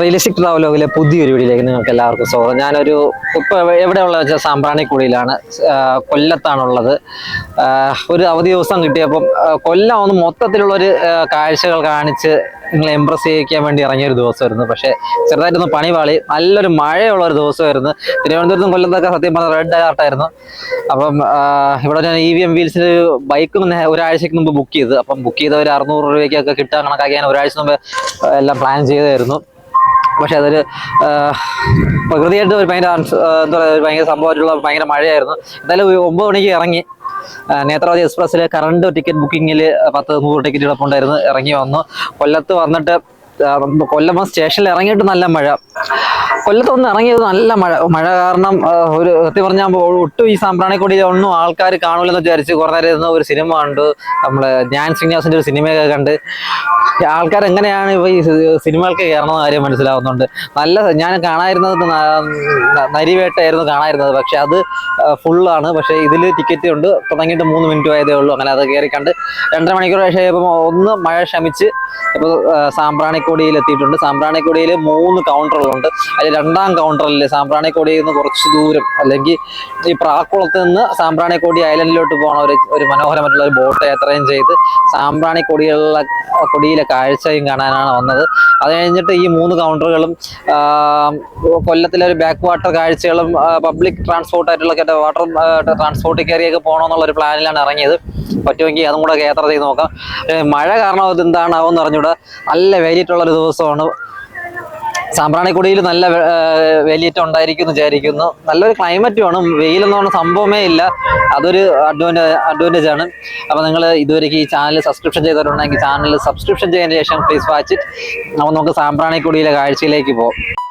Realistic ട്രാവലോഗിലെ പുതിയൊരു വീഡിയോയിലേക്ക് നിങ്ങൾക്ക് എല്ലാവർക്കും സ്വാഗതം. ഞാനൊരു ഇപ്പോൾ എവിടെയുള്ള വെച്ചാൽ സാമ്പ്രാണിക്കുടിയിലാണ്. കൊല്ലത്താണുള്ളത്. ഒരു അവധി ദിവസം കിട്ടിയപ്പം കൊല്ലം ഒന്ന് മൊത്തത്തിലുള്ളൊരു കാഴ്ചകൾ കാണിച്ച് നിങ്ങളെ എംപ്രസ് ചെയ്യിക്കാൻ വേണ്ടി ഇറങ്ങിയൊരു ദിവസമായിരുന്നു. പക്ഷേ ചെറുതായിട്ടൊന്ന് പണി പാളി നല്ലൊരു മഴയുള്ള ഒരു ദിവസമായിരുന്നു. തിരുവനന്തപുരത്തും കൊല്ലത്തൊക്കെ സത്യം പറഞ്ഞാൽ റെഡ് അലർട്ടായിരുന്നു അപ്പം ഇവിടെ ഞാൻ ഇ വി എം വീൽസിന്റെ ഒരു ബൈക്കും ഒരാഴ്ചക്ക് മുമ്പ് ബുക്ക് ചെയ്ത്. അപ്പം ബുക്ക് ചെയ്ത ഒരു അറുന്നൂറ് രൂപയ്ക്കൊക്കെ കിട്ടാൻ കണക്കാക്കി ഞാൻ ഒരാഴ്ച മുമ്പ് എല്ലാം പ്ലാൻ ചെയ്തായിരുന്നു. പക്ഷെ അതൊരു പ്രകൃതിയായിട്ട് ഒരു ഭയങ്കര എന്താ പറയുക ഒരു ഭയങ്കര സംഭവമായിട്ടുള്ള ഭയങ്കര മഴയായിരുന്നു. എന്തായാലും ഒമ്പത് മണിക്ക് ഇറങ്ങി. നേത്രാവതി എക്സ്പ്രസ്സിൽ കറണ്ട് ടിക്കറ്റ് ബുക്കിങ്ങിൽ പത്ത് നൂറ് ടിക്കറ്റ് കിടപ്പുണ്ടായിരുന്നു ഇറങ്ങി വന്നു. കൊല്ലത്ത് വന്നിട്ട് കൊല്ലം സ്റ്റേഷനിൽ ഇറങ്ങിയിട്ട് നല്ല മഴ. കൊല്ലത്ത് ഒന്ന് ഇറങ്ങിയത് നല്ല മഴ മഴ കാരണം ഒരു സത്യം പറഞ്ഞാൽ ഒട്ടും ഈ സാമ്പ്രാണിക്കൊടിയിൽ ഒന്നും ആൾക്കാർ കാണൂലെന്ന് വിചാരിച്ച് കുറേ നേരം ഇരുന്ന ഒരു സിനിമ കണ്ടു. നമ്മളെ ഞാൻ ശ്രീനിവാസിന്റെ ഒരു സിനിമയൊക്കെ കണ്ട്. ആൾക്കാർ എങ്ങനെയാണ് ഇപ്പൊ ഈ സിനിമകൾക്ക് കയറണമെന്ന കാര്യം മനസ്സിലാവുന്നുണ്ട്. നല്ല ഞാൻ കാണാതിരുന്നത് നരിവേട്ടായിരുന്നു കാണാതിരുന്നത് പക്ഷെ അത് ഫുള്ളാണ്. പക്ഷെ ഇതിൽ ടിക്കറ്റ് ഉണ്ട്. തുടങ്ങിയിട്ട് മൂന്ന് മിനിറ്റ് ആയതേ ഉള്ളൂ. അങ്ങനെ അത് കയറി കണ്ട് രണ്ടര മണിക്കൂർ പക്ഷേ ഇപ്പം ഒന്ന് മഴ ശമിച്ച് ഇപ്പോൾ സാമ്പ്രാണിക്കൊടിയിൽ എത്തിയിട്ടുണ്ട് സാമ്പ്രാണിക്കൊടിയിൽ മൂന്ന് കൗണ്ടറുകളുണ്ട് അതിൽ രണ്ടാം കൗണ്ടറിൽ സാമ്പ്രാണിക്കോടിയിൽ നിന്ന് കുറച്ച് ദൂരം അല്ലെങ്കിൽ ഈ പ്രാക്കുളത്ത് നിന്ന് സാമ്പ്രാണിക്കോടി ഐലൻഡിലോട്ട് പോകണ ഒരു ഒരു മനോഹരമായിട്ടുള്ള ഒരു ബോട്ട് യാത്രയും ചെയ്ത് സാമ്പ്രാണിക്കൊടിയുള്ള കൊടിയിലെ കാഴ്ചയും കാണാനാണ് വന്നത്. അത് കഴിഞ്ഞിട്ട് ഈ മൂന്ന് കൗണ്ടറുകളും കൊല്ലത്തിലെ ഒരു ബാക്ക് വാട്ടർ കാഴ്ചകളും പബ്ലിക് ട്രാൻസ്പോർട്ട് ആയിട്ടുള്ള കേട്ട വാട്ടർ ട്രാൻസ്പോർട്ടിൽ കയറിയൊക്കെ പോകണമെന്നുള്ള ഒരു പ്ലാനിലാണ് ഇറങ്ങിയത്. പറ്റുമെങ്കിൽ അതും കൂടെ യാത്ര ചെയ്ത് നോക്കാം. മഴ കാരണം അത് എന്താണാവെന്ന് അറിഞ്ഞൂടാ നല്ല വേലിയിട്ടുള്ള ഒരു ദിവസമാണ്. സാമ്പ്രാണിക്കുടിയിൽ നല്ല വേലിയേറ്റം ഉണ്ടായിരിക്കും എന്ന് വിചാരിക്കുന്നു. നല്ലൊരു ക്ലൈമറ്റുമാണ് വെയിലെന്ന് പറഞ്ഞ സംഭവമേ ഇല്ല. അതൊരു അഡ്വാന്റേജ് അഡ്വാന്റേജ് ആണ്. അപ്പോൾ നിങ്ങൾ ഇതുവരേക്ക് ഈ ചാനൽ സബ്സ്ക്രിപ്ഷൻ ചെയ്തിട്ടുണ്ടെങ്കിൽ ചാനൽ സബ്സ്ക്രിപ്ഷൻ ചെയ്തതിന് ശേഷം പ്ലീസ് വാച്ച് ഇറ്റ് അപ്പോൾ നമുക്ക് സാമ്പ്രാണിക്കുടിയിലെ കാഴ്ചയിലേക്ക് പോകാം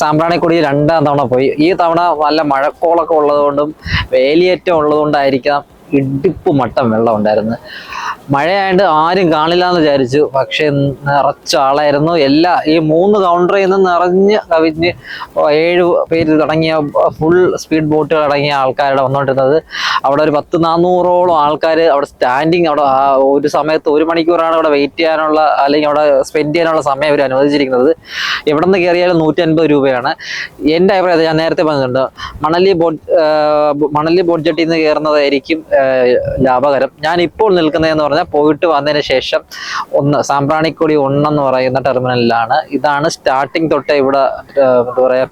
സാമ്പ്രാണിക്കൊടി രണ്ടാം തവണ പോയി. ഈ തവണ നല്ല മഴക്കോളൊക്കെ ഉള്ളതുകൊണ്ടും വേലിയേറ്റം ഉള്ളതുകൊണ്ടായിരിക്കാം ഇടുപ്പ് മട്ടം വെള്ളം ഉണ്ടായിരുന്നു മഴയായതുകൊണ്ട് ആരും കാണില്ല എന്ന് വിചാരിച്ചു. പക്ഷെ നിറച്ച ആളായിരുന്നു. എല്ലാ ഈ മൂന്ന് കൗണ്ടറിൽ നിന്ന് നിറഞ്ഞ് കവിഞ്ഞ് ഏഴ് പേര് തുടങ്ങിയ ഫുൾ സ്പീഡ് ബോട്ടുകൾ അടങ്ങിയ ആൾക്കാരുടെ വന്നുകൊണ്ടിരുന്നത് അവിടെ ഒരു പത്ത് നാനൂറോളം ആൾക്കാർ അവിടെ സ്റ്റാൻഡിങ് അവിടെ ഒരു സമയത്ത് ഒരു മണിക്കൂറാണ് അവിടെ വെയിറ്റ് ചെയ്യാനുള്ള അല്ലെങ്കിൽ അവിടെ സ്പെൻഡ് ചെയ്യാനുള്ള സമയം അവർ അനുവദിച്ചിരിക്കുന്നത്. എവിടെ നിന്ന് കയറിയാലും നൂറ്റി അൻപത് രൂപയാണ്. എന്റെ അഭിപ്രായത്തിൽ ഞാൻ നേരത്തെ പറഞ്ഞിട്ടുണ്ട്. മണലി ബോട്ട് മണലി ബോട്ട് ജെട്ടിൽ നിന്ന് കയറുന്നതായിരിക്കും ലാഭകരം. ഞാൻ ഇപ്പോൾ നിൽക്കുന്നതെന്ന് പറഞ്ഞാൽ പോയിട്ട് വന്നതിന് ശേഷം ഒന്ന് സാമ്പ്രാണിക്കൊടി ഒന്നെന്ന് പറയുന്ന ടെർമിനലിലാണ്. ഇതാണ് സ്റ്റാർട്ടിങ് തൊട്ടേ ഇവിടെ എന്താ പറയുക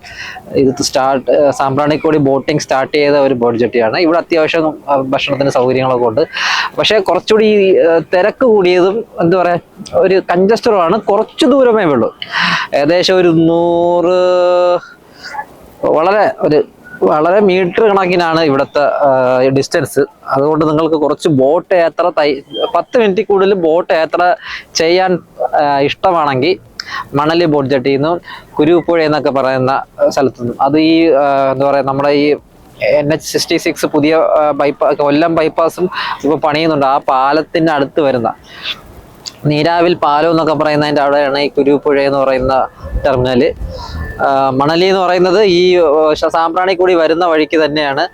ഇത് സ്റ്റാർട്ട് സാമ്പ്രാണിക്കൊടി ബോട്ടിംഗ് സ്റ്റാർട്ട് ചെയ്ത ഒരു ബോട്ട് ജെട്ടിയാണ്. ഇവിടെ അത്യാവശ്യം ഭക്ഷണത്തിന് സൗകര്യങ്ങളൊക്കെ ഉണ്ട്. പക്ഷേ കുറച്ചുകൂടി തിരക്ക് കൂടിയതും എന്താ പറയുക ഒരു കഞ്ചസ്റ്ററുമാണ്. കുറച്ച് ദൂരമേ ഉള്ളൂ. ഏകദേശം ഒരു നൂറ് വളരെ ഒരു വളരെ മീറ്റർ കണക്കിനാണ് ഇവിടുത്തെ ഡിസ്റ്റൻസ് അതുകൊണ്ട് നിങ്ങൾക്ക് കുറച്ച് ബോട്ട് യാത്ര തൈ പത്ത് മിനിറ്റ് കൂടുതൽ ബോട്ട് യാത്ര ചെയ്യാൻ ഇഷ്ടമാണെങ്കിൽ മണലി ബോട്ട് ജെട്ടിയിൽ നിന്നും കുരുപ്പുഴ എന്നൊക്കെ പറയുന്ന സ്ഥലത്തു നിന്നും അത് ഈ എന്താ പറയുക നമ്മുടെ ഈ എൻ എച്ച് സിക്സ്റ്റി സിക്സ് പുതിയ ബൈപ്പാ കൊല്ലം ബൈപ്പാസും ഇപ്പോൾ പണിയുന്നുണ്ട്. ആ പാലത്തിന്റെ അടുത്ത് വരുന്ന നീരാവിൽ പാലം എന്നൊക്കെ പറയുന്നതിന്റെ അവിടെയാണ് ഈ കുരുപ്പുഴ എന്ന് പറയുന്ന ടെർമിനൽ മണലി എന്ന് പറയുന്നത് ഈ സാമ്പ്രാണി കൂടി വരുന്ന വഴിക്ക് തന്നെയാണ്.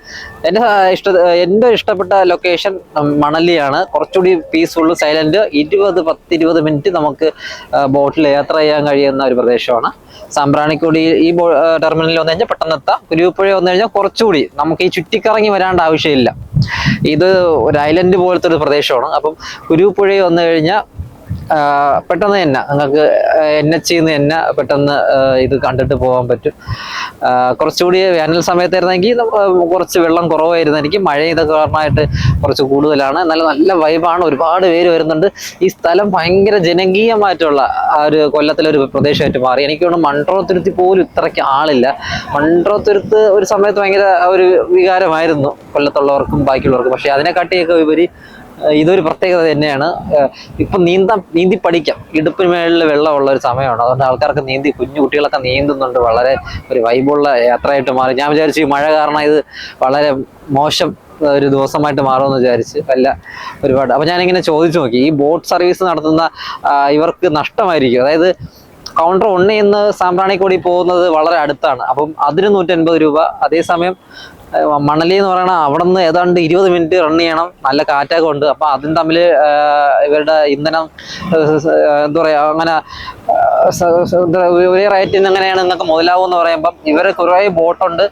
എന്റെ ഇഷ്ട എന്റെ ഇഷ്ടപ്പെട്ട ലൊക്കേഷൻ മണലിയാണ്. കുറച്ചുകൂടി പീസ്ഫുൾ സൈലന്റ് ഇരുപത് പത്ത് ഇരുപത് മിനിറ്റ് നമുക്ക് ബോട്ടിൽ യാത്ര ചെയ്യാൻ കഴിയുന്ന ഒരു പ്രദേശമാണ്. സാമ്പ്രാണിക്കൂടി ഈ ടെർമിനലിൽ വന്നു കഴിഞ്ഞാൽ പെട്ടെന്ന് എത്താം. കുരുപ്പുഴ വന്നു കഴിഞ്ഞാൽ കുറച്ചുകൂടി നമുക്ക് ഈ ചുറ്റിക്കറങ്ങി വരാണ്ട് ആവശ്യമില്ല. ഇത് ഒരു ഐലൻഡ് പോലത്തെ ഒരു പ്രദേശമാണ്. അപ്പം കുരുപ്പുഴ വന്നു കഴിഞ്ഞാൽ പെട്ടെന്ന് തന്നെ നിങ്ങൾക്ക് എൻ എച്ച് തന്നെ പെട്ടെന്ന് ഇത് കണ്ടിട്ട് പോകാൻ പറ്റും. കുറച്ചുകൂടി വേനൽ സമയത്തായിരുന്നെങ്കിൽ കുറച്ച് വെള്ളം കുറവായിരുന്നെങ്കിൽ മഴ ഇതൊക്കെ കാരണമായിട്ട് കുറച്ച് കൂടുതലാണ്. നല്ല നല്ല വൈബാണ് ഒരുപാട് പേര് വരുന്നുണ്ട്. ഈ സ്ഥലം ഭയങ്കര ജനകീയമായിട്ടുള്ള ആ ഒരു കൊല്ലത്തിലെ ഒരു പ്രദേശമായിട്ട് മാറി. എനിക്ക് തോന്നുന്നു മൺട്രോത്തുരുത്തി പോലും ഇത്രയ്ക്ക് ആളില്ല. മൺട്രോത്തുരുത്ത് ഒരു സമയത്ത് ഭയങ്കര ഒരു വികാരമായിരുന്നു കൊല്ലത്തുള്ളവർക്കും ബാക്കിയുള്ളവർക്കും. പക്ഷേ അതിനെക്കാട്ടിയൊക്കെ ഉപരി ഇതൊരു പ്രത്യേകത തന്നെയാണ്. ഇപ്പം നീന്താൻ നീന്തി പഠിക്കാം. ഇടുപ്പിന് മേളിൽ വെള്ളമുള്ള ഒരു സമയമാണ്. അതുകൊണ്ട് ആൾക്കാർക്ക് നീന്തി കുഞ്ഞു കുട്ടികളൊക്കെ നീന്തുന്നുണ്ട്. വളരെ ഒരു വൈബുള്ള യാത്രയായിട്ട് മാറി. ഞാൻ വിചാരിച്ചു ഈ മഴ കാരണം ഇത് വളരെ മോശം ഒരു ദിവസമായിട്ട് മാറുമെന്ന് വിചാരിച്ച് അല്ല ഒരുപാട്. അപ്പൊ ഞാനിങ്ങനെ ചോദിച്ചു നോക്കി. ഈ ബോട്ട് സർവീസ് നടത്തുന്ന ഇവർക്ക് നഷ്ടമായിരിക്കും. അതായത് കൗണ്ടർ ഒന്നിൽ നിന്ന് സാമ്പ്രാണിക്കൊടി പോകുന്നത് വളരെ അടുത്താണ്. അപ്പം അതിന് നൂറ്റൻപത് രൂപ. അതേസമയം മണലി എന്ന് പറയണ അവിടെ നിന്ന് ഏതാണ്ട് ഇരുപത് മിനിറ്റ് റൺ ചെയ്യണം. നല്ല കാറ്റൊക്കെ ഉണ്ട്. അപ്പൊ അതും തമ്മിൽ ഇവരുടെ ഇന്ധനം എന്താ പറയാ അങ്ങനെ എന്താ ഒരേ റേറ്റിന് എങ്ങനെയാണ് നിങ്ങൾക്ക് മുതലാവും എന്ന് പറയുമ്പം ഇവർ കുറേ ബോട്ടുണ്ട്.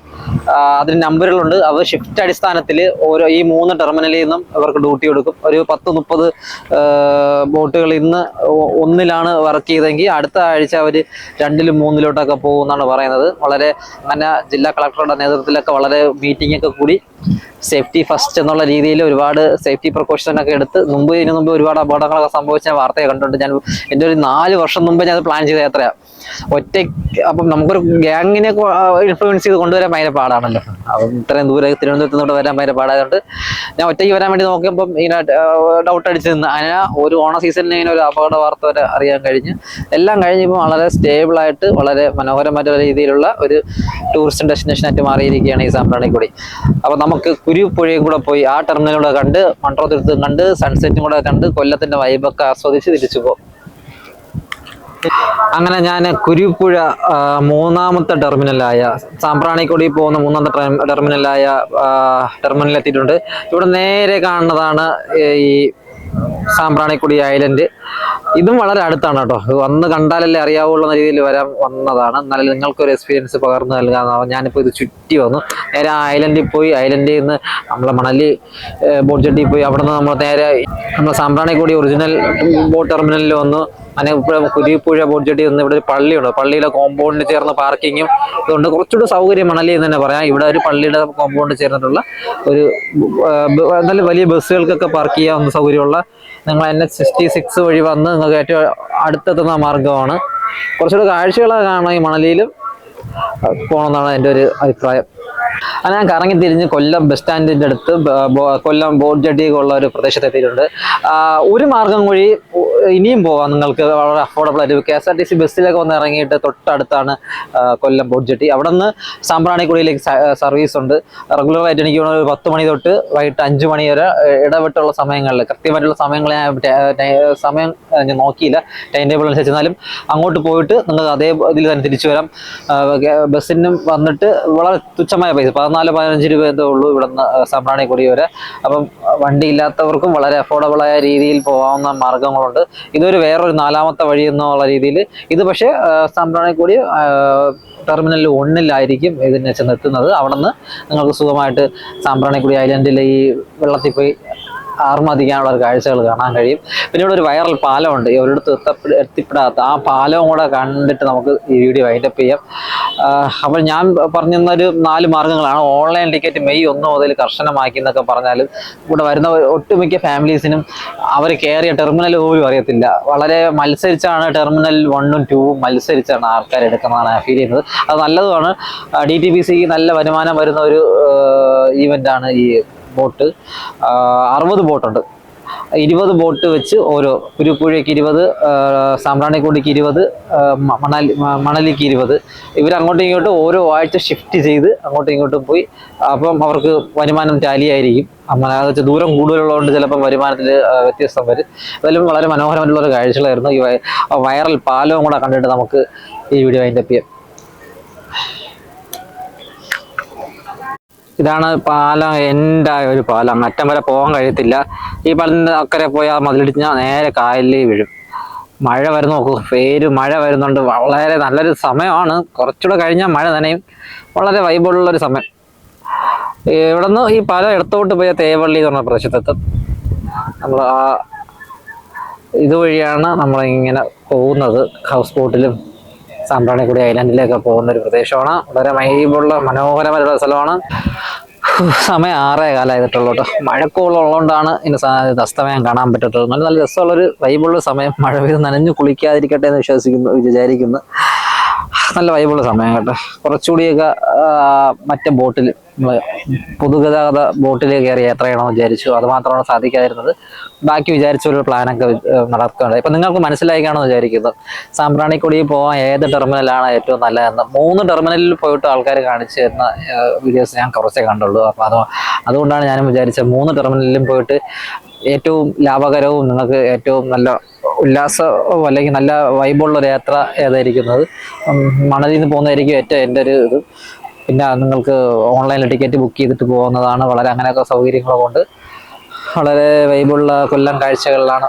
അതിന് നമ്പറുകളുണ്ട്. അവർ ഷിഫ്റ്റ് അടിസ്ഥാനത്തിൽ ഓരോ ഈ മൂന്ന് ടെർമിനലിൽ നിന്നും അവർക്ക് ഡ്യൂട്ടി കൊടുക്കും ഒരു പത്ത് മുപ്പത് ബോട്ടുകൾ ഇന്ന് ഒന്നിലാണ് വർക്ക് ചെയ്തെങ്കിൽ അടുത്ത ആഴ്ച അവർ രണ്ടിലും മൂന്നിലോട്ടൊക്കെ പോകും എന്നാണ് പറയുന്നത്. വളരെ അങ്ങനെ ജില്ലാ കളക്ടറുടെ നേതൃത്വത്തിലൊക്കെ വളരെ മീറ്റിംഗ് ഒക്കെ കൂടി. സേഫ്റ്റി ഫസ്റ്റ് എന്നുള്ള രീതിയിൽ ഒരുപാട് സേഫ്റ്റി പ്രിക്കോഷൻ ഒക്കെ എടുത്ത് മുമ്പ് ഇതിനു മുമ്പ് ഒരുപാട് അപകടങ്ങളൊക്കെ സംഭവിച്ച വാർത്തയെ കണ്ടിട്ടുണ്ട്. ഞാൻ എന്റെ ഒരു നാല് വർഷം മുമ്പ് ഞാൻ പ്ലാൻ ചെയ്ത എത്രയാ ഒറ്റ അപ്പം നമുക്കൊരു ഗ്യാങ്ങിനെ ഇൻഫ്ലുവൻസ് ചെയ്ത് കൊണ്ടുവരാൻ ഭയങ്കര പാടാണല്ലോ. അപ്പം ഇത്രയും ദൂരെ തിരുവനന്തപുരത്ത് നിന്ന് വരാൻ ഭയങ്കര പാടായതുകൊണ്ട് ഞാൻ ഒറ്റയ്ക്ക് വരാൻ വേണ്ടി നോക്കിയപ്പം ഇങ്ങനെ ഡൗട്ട് അടിച്ച് നിന്ന് അങ്ങനെ ഒരു ഓണ സീസണിന് ഇങ്ങനെ ഒരു അപകട വാർത്ത വരെ അറിയാൻ കഴിഞ്ഞ്. എല്ലാം കഴിഞ്ഞപ്പോൾ വളരെ സ്റ്റേബിൾ ആയിട്ട് വളരെ മനോഹരമായ രീതിയിലുള്ള ഒരു ടൂറിസ്റ്റ് ഡെസ്റ്റിനേഷൻ ആയിട്ട് മാറിയിരിക്കുകയാണ് ഈ സാമ്പ്രാണിക്കൊടി. അപ്പൊ നമുക്ക് കുരുപ്പുഴയും കൂടെ പോയി ആ ടെർമിനലൂടെ കണ്ട് മൺട്രോ മൺട്രോത്തുരുത്തും കണ്ട് സൺസെറ്റും കൂടെ കണ്ട് കൊല്ലത്തിന്റെ വൈബൊക്കെ ആസ്വദിച്ച് തിരിച്ചു പോകും അങ്ങനെ ഞാൻ കുരുപ്പുഴ മൂന്നാമത്തെ ടെർമിനലായ സാമ്പ്രാണിക്കൊടി പോകുന്ന മൂന്നാമത്തെ ടെർമി- ടെർമിനലായ ടെർമിനലിലെത്തിയിട്ടുണ്ട്. ഇവിടെ നേരെ കാണുന്നതാണ് ഈ സാമ്പ്രാണിക്കൊടി ഐലൻഡ്. ഇതും വളരെ അടുത്താണ് കേട്ടോ. വന്ന് കണ്ടാലല്ലേ അറിയാവുള്ള രീതിയിൽ വരാൻ വന്നതാണ്. എന്നാലും നിങ്ങൾക്കൊരു എക്സ്പീരിയൻസ് പകർന്നു നൽകാമെന്നാണ് ഞാനിപ്പോൾ ഇത് ചുറ്റി വന്നു. നേരെ ആ ഐലൻഡിൽ പോയി. ഐലൻഡിൽ നിന്ന് നമ്മളെ മണലി ബോട്ട് ജെട്ടിയിൽ പോയി. അവിടെ നിന്ന് നമ്മൾ നേരെ നമ്മൾ സാമ്പ്രാണിക്കുടി ഒറിജിനൽ ബോട്ട് ടെർമിനലിൽ വന്നു. ഇവിടെ കുരിപ്പുഴ ബോട്ട് ജെട്ടി വന്ന് ഇവിടെ ഒരു പള്ളിയുണ്ട്. പള്ളിയിലെ കോമ്പൗണ്ടിന് ചേർന്ന പാർക്കിങ്ങും ഇതുകൊണ്ട് കുറച്ചുകൂടി സൗകര്യം മണലി എന്ന് തന്നെ പറയാം. ഇവിടെ ഒരു പള്ളിയുടെ കോമ്പൗണ്ടിൽ ചേർന്നിട്ടുള്ള ഒരു നല്ല വലിയ ബസ്സുകൾക്കൊക്കെ പാർക്ക് ചെയ്യാവുന്ന സൗകര്യമുള്ള നിങ്ങൾ എൻ എച്ച് സിക്സ്റ്റി സിക്സ് വഴി വന്ന് നിങ്ങൾക്ക് ഏറ്റവും അടുത്തെത്തുന്ന മാർഗമാണ് കുറച്ചുകൂടി കാഴ്ചകളൊക്കെ കാണണം ഈ മണലിയിലും. പോകണമെന്നാണ് എന്റെ ഒരു അഭിപ്രായം. അത് ഞാൻ കറങ്ങി തിരിഞ്ഞ് കൊല്ലം ബസ് സ്റ്റാൻഡിന്റെ അടുത്ത് കൊല്ലം ബോർഡ് ജെട്ടിയൊക്കെ ഉള്ള ഒരു പ്രദേശത്ത് എത്തിയിട്ടുണ്ട് ഒരു മാർഗം വഴി ഇനിയും പോകാം നിങ്ങൾക്ക് വളരെ അഫോർഡബിൾ ആയിട്ട് K S R T C ബസ്സിലൊക്കെ വന്ന് ഇറങ്ങിയിട്ട് തൊട്ടടുത്താണ് കൊല്ലം ബോട്ട് ജെട്ടി. അവിടെ നിന്ന് സാമ്പ്രാണിക്കുടിയിലേക്ക് സർവീസ് ഉണ്ട്. റെഗുലർ ആയിട്ട് എനിക്ക് ഒരു പത്ത് മണി തൊട്ട് വൈകിട്ട് അഞ്ച് മണി വരെ ഇടപെട്ടുള്ള സമയങ്ങളിൽ കൃത്യമായിട്ടുള്ള സമയങ്ങൾ ഞാൻ സമയം ഞാൻ നോക്കിയില്ല. ടൈം ടേബിൾ അനുസരിച്ച്. എന്നാലും അങ്ങോട്ട് പോയിട്ട് നിങ്ങൾക്ക് അതേ ഇതിൽ തന്നെ തിരിച്ചു വരാം. ബസ്സിനും വന്നിട്ട് വളരെ തുച്ഛമായ പൈസ പതിനാല് പതിനഞ്ച് രൂപ എന്തേ ഉള്ളൂ ഇവിടെ നിന്ന് സാമ്പ്രാണിക്കുടി വരെ. അപ്പം വണ്ടി ഇല്ലാത്തവർക്കും വളരെ അഫോർഡബിൾ ആയ രീതിയിൽ പോകാവുന്ന മാർഗങ്ങളുണ്ട്. ഇതൊരു വേറൊരു നാലാമത്തെ വഴി എന്നുള്ള രീതിയിൽ ഇത് പക്ഷേ ആ, സാമ്പ്രാണിക്കുടി ടെർമിനൽ ഒന്നിലായിരിക്കും ഇതിനെ ചെന്നെത്തുന്നത്. അവിടെ നിന്ന് നിങ്ങൾക്ക് സുഖമായിട്ട് സാമ്പ്രാണിക്കുടി ഐലൻഡിലെ ഈ വെള്ളത്തിൽ പോയി ആർമതിക്കാനുള്ള ഒരു കാഴ്ചകൾ കാണാൻ കഴിയും. പിന്നെ ഇവിടെ ഒരു വൈറൽ പാലമുണ്ട്. ഒരിടത്ത് എത്തിപ്പെടാത്ത ആ പാലവും കൂടെ കണ്ടിട്ട് നമുക്ക് ഈ വീഡിയോ വൈൻഡപ്പ് ചെയ്യാം. അപ്പോൾ ഞാൻ പറഞ്ഞിരുന്ന ഒരു നാല് മാർഗങ്ങളാണ്. ഓൺലൈൻ ടിക്കറ്റ് മെയ് ഒന്ന് മുതൽ കർശനമാക്കി എന്നൊക്കെ പറഞ്ഞാലും ഇവിടെ വരുന്ന ഒട്ടുമിക്ക ഫാമിലീസിനും അവർ കയറിയ ടെർമിനൽ പോലും അറിയത്തില്ല. വളരെ മത്സരിച്ചാണ് ടെർമിനൽ വണ്ണും ടൂവും മത്സരിച്ചാണ് ആൾക്കാർ എടുക്കുന്നതാണ് ഫീൽ ചെയ്യുന്നത്. അത് നല്ലതുമാണ്. ഡി ടി പി സിക്ക് നല്ല വരുമാനം വരുന്ന ഒരു ഈവന്റാണ് ഈ ബോട്ട് അറുപത് ബോട്ടുണ്ട്. ഇരുപത് ബോട്ട് വെച്ച് ഓരോ കുരുപ്പുഴയ്ക്ക് ഇരുപത് സാമ്പ്രാണിക്കോടിക്ക് ഇരുപത് മണാലി മണലിക്ക് ഇരുപത്. ഇവർ അങ്ങോട്ടും ഇങ്ങോട്ടും ഓരോ ആഴ്ച ഷിഫ്റ്റ് ചെയ്ത് അങ്ങോട്ടും ഇങ്ങോട്ടും പോയി. അപ്പം അവർക്ക് വരുമാനം ടാലിയായിരിക്കും. വെച്ചാൽ ദൂരം കൂടുതലുള്ളതുകൊണ്ട് ചിലപ്പം വരുമാനത്തിൽ വ്യത്യസ്തം വരും. അതെല്ലാം വളരെ മനോഹരമായിട്ടുള്ള ഒരു കാഴ്ചകളായിരുന്നു. ഈ വയറൽ പാലവും കൂടെ കണ്ടിട്ട് നമുക്ക് ഈ വീഡിയോ അതിന്റെ ഇതാണ് പാലം എന്റെ ഒരു പാലം. അറ്റം വരെ പോകാൻ കഴിയത്തില്ല. ഈ പാലത്തിന്റെ അക്കരെ പോയാൽ മതിലിടിഞ്ഞാൽ നേരെ കായലിൽ വീഴും. മഴ വരുന്ന നോക്കൂ. പേര് മഴ വരുന്നുണ്ട്. വളരെ നല്ലൊരു സമയമാണ്. കുറച്ചുകൂടെ കഴിഞ്ഞാൽ മഴ നനയും. വളരെ വൈബുള്ളൊരു സമയം. ഇവിടെ നിന്ന് ഈ പാലം ഇടത്തോട്ട് പോയ തേവള്ളി എന്ന് പറഞ്ഞ പ്രദേശത്തെത്തും. നമ്മൾ ആ ഇതുവഴിയാണ് നമ്മളിങ്ങനെ പോകുന്നത്. ഹൗസ് ബോട്ടിലും സാമ്പ്രാണിക്കുടി ഐലൻഡിലേക്ക് പോകുന്ന ഒരു പ്രദേശമാണ്. വളരെ മൈബുള്ള മനോഹരമായിട്ടുള്ള സ്ഥലമാണ്. സമയം ആറേ കാലമായിട്ടുള്ളൂ കേട്ടോ. മഴക്കോളുള്ളതുകൊണ്ടാണ് ഇതിന് അസ്തമയം കാണാൻ പറ്റത്തുള്ളൂ നല്ല നല്ല രസമുള്ളൊരു വൈബുള്ള സമയം. മഴ പെയ്ത് നനഞ്ഞു കുളിക്കാതിരിക്കട്ടെ എന്ന് വിശ്വസിക്കുന്നു വിചാരിക്കുന്നു. നല്ല വൈബുള്ള സമയം കേട്ടോ. കുറച്ചുകൂടിയൊക്കെ മറ്റേ ബോട്ടിൽ പൊതുഗതാഗത ബോട്ടിൽ കയറി യാത്ര ചെയ്യണമെന്ന് വിചാരിച്ചു. അത് മാത്രമാണ് സാധിക്കാതിരുന്നത്. ബാക്കി വിചാരിച്ച ഒരു പ്ലാനൊക്കെ നടക്കുന്നുണ്ട് ഇപ്പൊ നിങ്ങൾക്ക് മനസ്സിലായി കാണുമെന്ന് വിചാരിക്കുന്നു. സാമ്പ്രാണിക്കൊടി പോകാൻ ഏത് ടെർമിനലാണ് ഏറ്റവും നല്ലതെന്ന്. മൂന്ന് ടെർമിനലിൽ പോയിട്ട് ആൾക്കാർ കാണിച്ചു തരുന്ന വീഡിയോസ് ഞാൻ കുറച്ചേ കണ്ടുള്ളൂ. അപ്പൊ അത് അതുകൊണ്ടാണ് ഞാനും വിചാരിച്ചത് മൂന്ന് ടെർമിനലിലും പോയിട്ട് ഏറ്റവും ലാഭകരവും നിങ്ങൾക്ക് ഏറ്റവും നല്ല ഉല്ലാസവും അല്ലെങ്കിൽ നല്ല വൈബുള്ള ഒരു യാത്ര ഏതായിരിക്കുന്നത്? മണലിൽ നിന്ന് പോകുന്നതായിരിക്കും ഏറ്റവും എന്റെ ഒരു ഇത്. പിന്നെ നിങ്ങൾക്ക് ഓൺലൈനിൽ ടിക്കറ്റ് ബുക്ക് ചെയ്തിട്ട് പോകുന്നതാണ് വളരെ അങ്ങനെയൊക്കെ ഉണ്ട്. വളരെ വൈബുള്ള കൊല്ലം കാഴ്ചകളിലാണ്